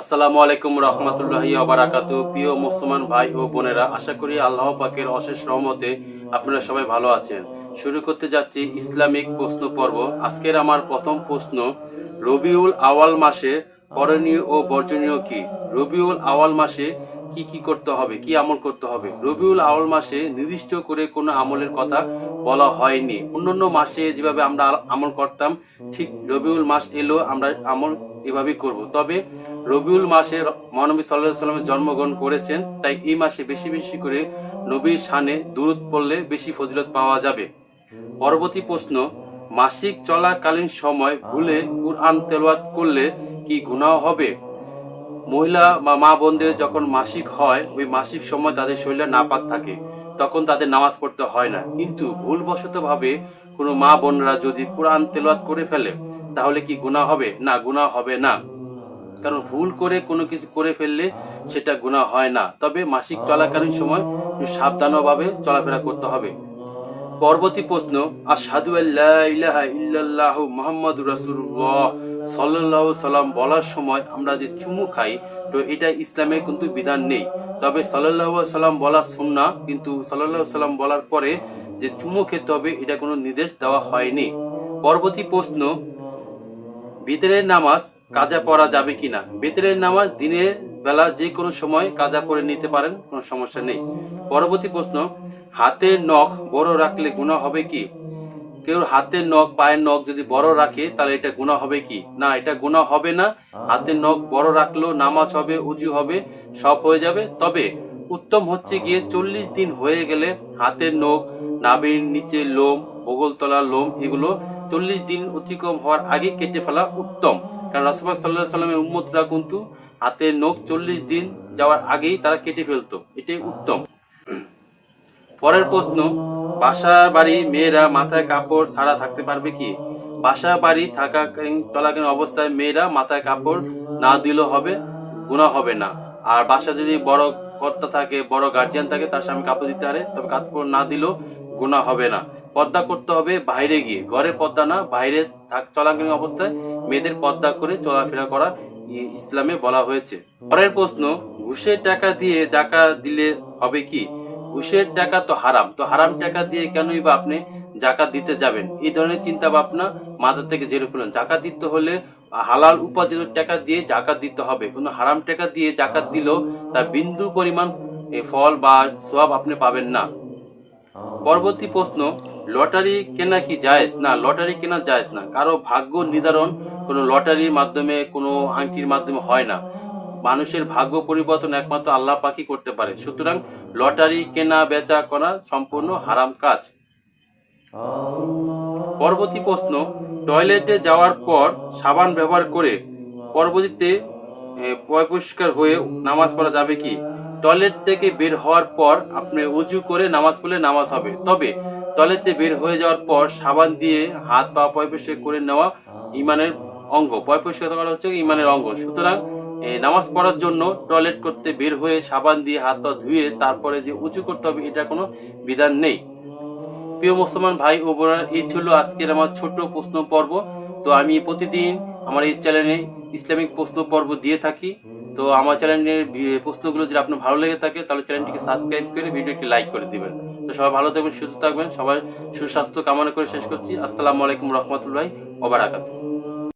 আসসালামু আলাইকুম রহমতুল্লাহি আবরাকাত প্রিয় মুসলমান ভাই ও বোনেরা, আশা করি আল্লাহ পাকের অশেষ রহমতে আপনারা সবাই ভালো আছেন। শুরু করতে যাচ্ছি ইসলামিক প্রশ্ন পর্ব। আজকের আমার প্রথম প্রশ্ন, রবিউল আওয়াল মাসে করণীয় ও বর্জনীয় কি? রবিউল আওয়াল মাসে কি কি করতে হবে, কি আমল করতে হবে? রবিউল আওয়াল মাসে নির্দিষ্ট করে কোনো আমলের কথা বলা হয়নি। অন্যান্য মাসে যেভাবে আমরা আমল করতাম, ঠিক রবিউল মাস এলো, আমরা আমল এভাবেই করব। তবে রবিউল মাসে মহানবী সাল্লাহ সাল্লামের জন্মগ্রহণ করেছেন, তাই এই মাসে বেশি বেশি করে নবীর সানে দূরত পড়লে বেশি ফজিলত পাওয়া যাবে। পরবর্তী প্রশ্ন, মাসিক চলাকালীন সময় ভুলে কুরআন তেলাওয়াত করলে কি গুনাহ হবে? মহিলা বা মা বোনদের যখন মাসিক হয়, ওই মাসিক সময় তাদের শরীরে নাপাক থাকে, তখন তাদের নামাজ পড়তে হয় না। কিন্তু ভুলবশত ভাবে কোনো মা বোনরা যদি কোরআন তেলাওয়াত করে ফেলে, তাহলে কি গুনাহ হবে? না, গুনাহ হবে না। কারণ ভুল করে কোনো কিছু করে ফেললে সেটা গুনাহ হয় না। তবে মাসিক চলাকালীন সময় সাবধানভাবে চলাফেরা করতে হবে। পরবর্তী প্রশ্ন, আশহাদু আল্লা ইলাহা ইল্লাল্লাহু মুহাম্মাদুর রাসূলুল্লাহ। সাল্লাল্লাহু সাল্লাম বলার সময় আমরা যে চুমু খাই, তো এটা ইসলামে কিন্তু বিধান নেই। তবে সাল্লাল্লাহু সাল্লাম বলা সুন্নাহ, কিন্তু সাল্লাল্লাহু সাল্লাম বলার পরে যে চুমু খেতে হবে, এটা কোনো নির্দেশ দেওয়া হয়নি। পরবর্তী প্রশ্ন বিতরের নামাজ কাজা পড়া যাবে কিনা? বিতরের নামাজ দিনের বেলা যে কোনো সময় কাজা পড়ে নিতে পারেন, কোনো সমস্যা নেই। পরবর্তী প্রশ্ন হাতের নখ বড় রাখলে গুণা হবে কি? কেউ হাতের নখ, পায়ের নখ যদি বড় রাখে, তাহলে এটা গুণা হবে কি? না, এটা গুণা হবে না। হাতের নখ বড় রাখলেও নামাজ হবে, উজু হবে, সব হয়ে যাবে। তবে উত্তম হচ্ছে গিয়ে চল্লিশ দিন হয়ে গেলে হাতের নখ, নাভির নিচে লোম বগলতলার লোম, এগুলো চল্লিশ দিন অতিক্রম হওয়ার আগে কেটে ফেলা উত্তম। কারণ রাসুবাক সাল্লাহ সাল্লামের উম্মতরা কিন্তু হাতের নখ চল্লিশ দিন যাওয়ার আগেই তারা কেটে ফেলতো। এটাই উত্তম। পরের প্রশ্ন বাসা বাড়ি মেয়েরা মাথায় কাপড় ছাড়া থাকতে পারবে কি? বাসা বাড়ি থাকা চলাকালীন অবস্থায় মেয়েরা মাথায় কাপড় না দিলেও হবে গুণা হবে না। আর বাসা যদি বড় কর্তা থাকে, বড় গার্জিয়ান থাকে, তার সামনে কাপড় দিতে পারে, তবে কাপড় না দিলেও গুণা হবে না। পর্দা করতে হবে বাইরে গিয়ে। ঘরে পর্দা না, বাইরে থাক চলাকালীন অবস্থায় মেয়েদের পর্দা করে চলাফেরা করা ইসলামে বলা হয়েছে। পরের প্রশ্ন, ঘুষের টাকা দিয়ে জাকা দিলে হবে কি? ঘুষের টাকা তো হারাম। তো হারাম টাকা দিয়ে কেনই বা আপনি জাকাত দিতে যাবেন? এই ধরনের চিন্তা ভাবনা মাথা থেকে জেরে ফেলুন জাকাত দিতে হলে হালাল উপার্জনের টাকা দিয়ে জাকাত দিতে হবে। কোনো হারাম টাকা দিয়ে জাকাত দিলেও তার বিন্দু পরিমাণ ফল বা সোয়াব আপনি পাবেন না। পরবর্তী প্রশ্ন, লটারি কেনা কি জায়েজ? না, লটারি কেনা জায়েজ না। কারও ভাগ্য নির্ধারণ কোনো লটারির মাধ্যমে, কোনো আংটির মাধ্যমে হয় না। মানুষের ভাগ্য পরিবর্তন একমাত্র আল্লাহ পাকি করতে পারে সুতরাং লটারি, কেনা, বেচা করা সম্পূর্ণ হারাম কাজ। পরবর্তী প্রশ্ন, টয়লেটে যাওয়ার পর সাবান ব্যবহার করে পরবর্তীতে পরিষ্কার হয়ে নামাজ পড়া যাবে কি? টয়লেট থেকে বের হওয়ার পর আপনি উজু করে নামাজ পড়লে নামাজ হবে। তবে টয়লেট বের হয়ে যাওয়ার পর সাবান দিয়ে হাত পা পয় পরিষ্কার করে নেওয়া ইমানের অঙ্গ। পয় পরিষ্কার করা হচ্ছে ইমানের অঙ্গ। সুতরাং নামাজ পড়ার জন্য টয়লেট করতে বের হয়ে সাবান দিয়ে হাত পা ধুয়ে তারপরে যে উঁচু করতে হবে, এটা কোনো বিধান নেই। প্রিয় মুসলমান ভাই ও বোনেরা, এই ছিল আজকের আমার ছোট্ট প্রশ্ন পর্ব তো আমি প্রতিদিন আমার এই চ্যানেলে ইসলামিক প্রশ্ন পর্ব দিয়ে থাকি। তো আমার চ্যানেলের প্রশ্নগুলো যদি আপনার ভালো লেগে থাকে, তাহলে চ্যানেলটিকে সাবস্ক্রাইব করে ভিডিওটি লাইক করে দিবেন। তো সবাই ভালো থাকবেন, সুস্থ থাকবেন সবাই সুস্বাস্থ্য কামনা করে শেষ করছি। আসসালামু আলাইকুম রহমতুল্লাহ ওবারাকাতু